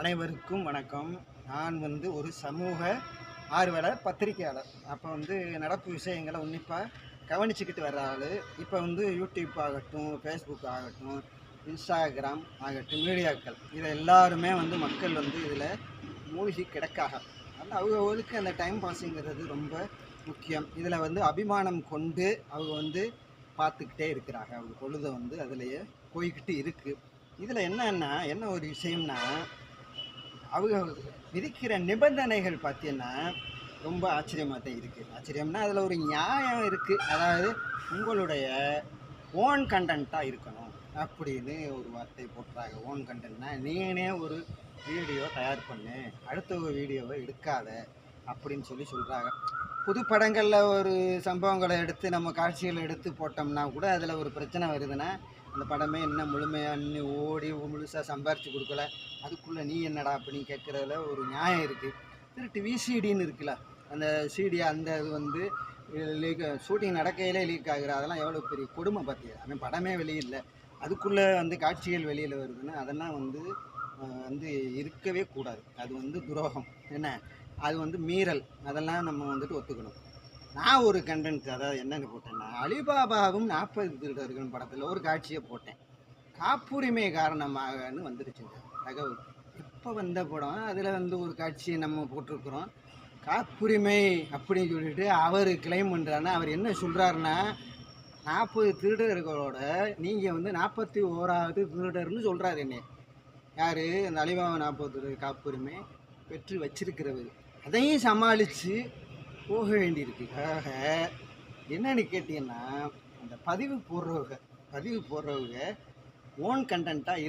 அனைவருக்கும் வணக்கம். நான் வந்து ஒரு சமூக ஆர்வலர் பத்திரிகையாளர். அப்போ வந்து நடப்பு விஷயங்களை உன்னிப்பாக கவனிச்சுக்கிட்டு வர்ற ஆள். இப்போ வந்து யூடியூப் ஆகட்டும் ஃபேஸ்புக் ஆகட்டும் இன்ஸ்டாகிராம் ஆகட்டும் மீடியாக்கள். இதை எல்லாருமே வந்து மக்கள் வந்து இதில் மூழ்கி கிடக்காக. அந்த அவங்களுக்கு அந்த டைம் பாஸுங்கிறது ரொம்ப முக்கியம். இதில் வந்து அபிமானம் கொண்டு அவங்க வந்து பார்த்துக்கிட்டே இருக்கிறாங்க. அவங்க பொழுதை வந்து அதிலேயே போய்கிட்டு இருக்குது இதில் என்னன்னா என்ன ஒரு விஷயம்னா அவங்க விதிக்கிற நிபந்தனைகள் பார்த்தீங்கன்னா ரொம்ப ஆச்சரியமாக தான் இருக்குது ஆச்சரியம்னா அதில் ஒரு நியாயம் இருக்குது அதாவது உங்களுடைய ஓன் கண்டென்ட்டாக இருக்கணும் அப்படின்னு ஒரு வார்த்தை போட்டுறாங்க. ஓன் கண்டென்ட்னா நீனே ஒரு வீடியோ தயார் பண்ணு. அடுத்த ஒரு வீடியோவை எடுக்காத அப்படின்னு சொல்லி சொல்கிறாங்க புது படங்களில் ஒரு சம்பவங்களை எடுத்து நம்ம காட்சிகளை எடுத்து போட்டோம்னா கூட அதில் ஒரு பிரச்சனை வருதுன்னா அந்த படமே என்ன முழுமையாக இன்னும் ஓடி முழுசாக சம்பாரித்து கொடுக்கல. அதுக்குள்ளே நீ என்னடா அப்படின்னு கேட்குறதுல ஒரு நியாயம் இருக்குது திருட்டு விசிடின்னு இருக்குல்ல அந்த சிடி அந்த இது வந்து லீக் ஷூட்டிங் நடக்கையிலே லீக் ஆகுற அதெல்லாம் எவ்வளோ பெரிய கொடுமை பார்த்தியா அவன் படமே வெளியில்லை அதுக்குள்ளே வந்து காட்சிகள் வெளியில் வருதுன்னா அதெல்லாம் வந்து வந்து இருக்கவே கூடாது. அது வந்து துரோகம். என்ன? அது வந்து மீறல். அதெல்லாம் நம்ம வந்துட்டு ஒத்துக்கணும். நான் ஒரு கண்டென்ட் அதாவது என்னென்னு போட்டேன்னா அலிபாபாவும் நாற்பது திருடர்கள் படத்தில் ஒரு காட்சியை போட்டேன். காப்புரிமை காரணமாகன்னு வந்துருச்சுங்க தகவல். இப்போ வந்த படம்? அதில் வந்து ஒரு காட்சியை நம்ம போட்டிருக்கிறோம். காப்புரிமை அப்படின்னு சொல்லிட்டு அவர் கிளைம் பண்ணுறாருன்னா அவர் என்ன சொல்கிறாருன்னா நாற்பது திருடர்களோட நீங்கள் வந்து நாற்பத்தி ஓராவது திருடர்னு சொல்கிறாரு என்ன. யார்? அந்த அலிபாபா நாற்பது காப்புரிமை பெற்று வச்சிருக்கிறவர். அதையும் சமாளித்து போக வேண்டியிருக்கு. ஆக என்னன்னு கேட்டிங்கன்னா அந்த பதிவு போடுறவங்க பதிவு போடுறவங்க ஓன் கண்டென்ட்டாக